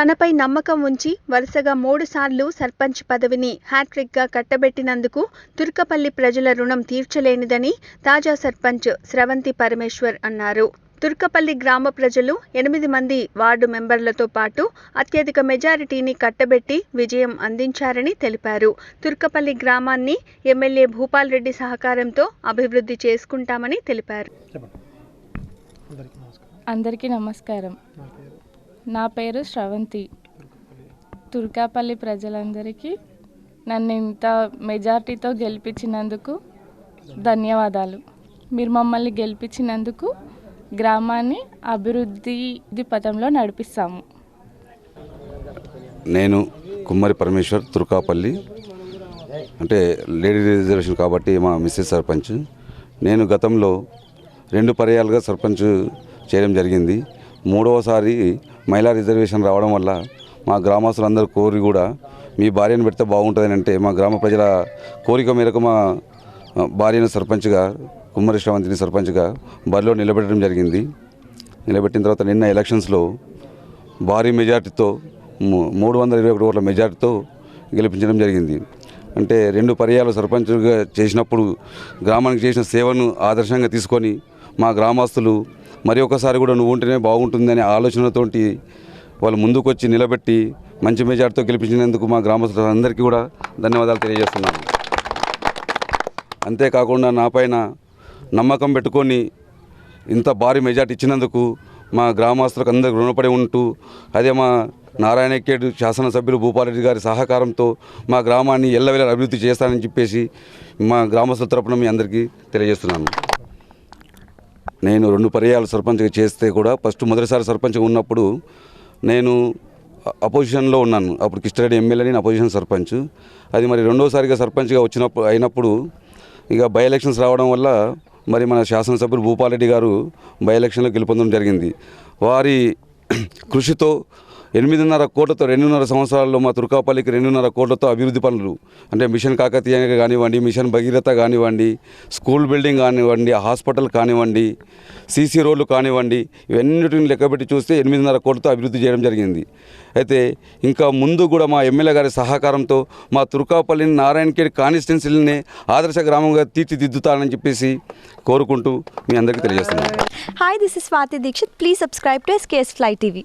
తనపై నమ్మకం ఉంచి వరుసగా మూడు సార్లు సర్పంచ్ పదవిని హ్యాట్రిక్గా కట్టబెట్టినందుకు తుర్కపల్లి ప్రజల రుణం తీర్చలేనిదని తాజా సర్పంచ్ స్రవంతి పరమేశ్వర్ అన్నారు. తుర్కపల్లి గ్రామ ప్రజలు ఎనిమిది మంది వార్డు మెంబర్లతో పాటు అత్యధిక మెజారిటీని కట్టబెట్టి విజయం అందించారని తెలిపారు. తుర్కపల్లి గ్రామాన్ని ఎమ్మెల్యే భూపాల్ రెడ్డి సహకారంతో అభివృద్ధి చేసుకుంటామని తెలిపారు. చెప్పండి. అందరికీ నమస్కారం. అందరికీ నమస్కారం. నా పేరు శ్రవంతి. తుర్కాపల్లి ప్రజలందరికీ నన్ను ఇంత మెజార్టీతో గెలిపించినందుకు ధన్యవాదాలు. మీరు మమ్మల్ని గెలిపించినందుకు గ్రామాన్ని అభివృద్ధి పథంలో నడిపిస్తాము. నేను కుమ్మరి పరమేశ్వర్ తుర్కాపల్లి. అంటే లేడీ రిజర్వేషన్ కాబట్టి మా మిస్సెస్ సర్పంచ్. నేను గతంలో రెండు పర్యాలుగా సర్పంచ్ చేయడం జరిగింది. మూడవసారి మహిళా రిజర్వేషన్ రావడం వల్ల మా గ్రామస్తులందరూ కోరి కూడా మీ భార్యను పెడితే బాగుంటుందని అంటే మా గ్రామ ప్రజల కోరిక మేరకు మా భార్యను సర్పంచ్గా కుమ్మరి శ్రవంతిని సర్పంచ్గా బరిలో నిలబెట్టడం జరిగింది. నిలబెట్టిన తర్వాత నిన్న ఎలక్షన్స్లో భారీ మెజార్టీతో మూడు వందల ఇరవై ఒకటి ఓట్ల మెజార్టీతో గెలిపించడం జరిగింది. అంటే రెండు పర్యాలు సర్పంచ్గా చేసినప్పుడు గ్రామానికి చేసిన సేవను ఆదర్శంగా తీసుకొని మా గ్రామస్తులు మరి ఒకసారి కూడా నువ్వు ఉంటేనే బాగుంటుందనే ఆలోచనతోటి వాళ్ళు ముందుకొచ్చి నిలబెట్టి మంచి మెజార్టీతో గెలిపించినందుకు మా గ్రామస్తులందరికీ కూడా ధన్యవాదాలు తెలియజేస్తున్నాను. అంతేకాకుండా నాపైన నమ్మకం పెట్టుకొని ఇంత భారీ మెజార్టీ ఇచ్చినందుకు మా గ్రామస్తులకు అందరికి రుణపడి ఉంటూ అదే మా నారాయణకేడు శాసనసభ్యులు భూపాలరెడ్డి గారి సహకారంతో మా గ్రామాన్ని ఎల్లవేళ అభివృద్ధి చేస్తానని చెప్పేసి మా గ్రామస్తుల తరపున మీ అందరికీ తెలియజేస్తున్నాను. నేను రెండు పర్యాలు సర్పంచ్గా చేస్తే కూడా ఫస్ట్ మొదటిసారి సర్పంచ్గా ఉన్నప్పుడు నేను అపోజిషన్లో ఉన్నాను. అప్పుడు కిష్టారెడ్డి ఎమ్మెల్యే నేను అపోజిషన్ సర్పంచ్. అది మరి రెండోసారిగా సర్పంచ్గా వచ్చినప్పుడు అయినప్పుడు ఇక బై ఎలక్షన్స్ రావడం వల్ల మరి మన శాసనసభ్యులు భూపాలరెడ్డి గారు బై ఎలక్షన్లో గెలుపొందడం జరిగింది. వారి కృషితో ఎనిమిదిన్నర కోట్లతో రెండున్నర సంవత్సరాల్లో మా తుర్కాపల్లికి రెండున్నర కోట్లతో అభివృద్ధి పనులు. అంటే మిషన్ కాకతీయ కానివ్వండి మిషన్ భగీరథ కానివ్వండి స్కూల్ బిల్డింగ్ కానివ్వండి హాస్పిటల్ కానివ్వండి సీసీ రోడ్లు కానివ్వండి ఇవన్నిటిని లెక్కబెట్టి చూస్తే ఎనిమిదిన్నర కోట్లతో అభివృద్ధి చేయడం జరిగింది. అయితే ఇంకా ముందు కూడా మా ఎమ్మెల్యే గారి సహకారంతో మా తుర్కాపల్లిని నారాయణఖేడ్ కాన్స్టిట్యున్సీని ఆదర్శ గ్రామంగా తీర్చిదిద్దుతానని చెప్పేసి కోరుకుంటూ మీ అందరికీ తెలియజేస్తున్నాను. Hi this is Swathi Dikshit please subscribe to SKS fly TV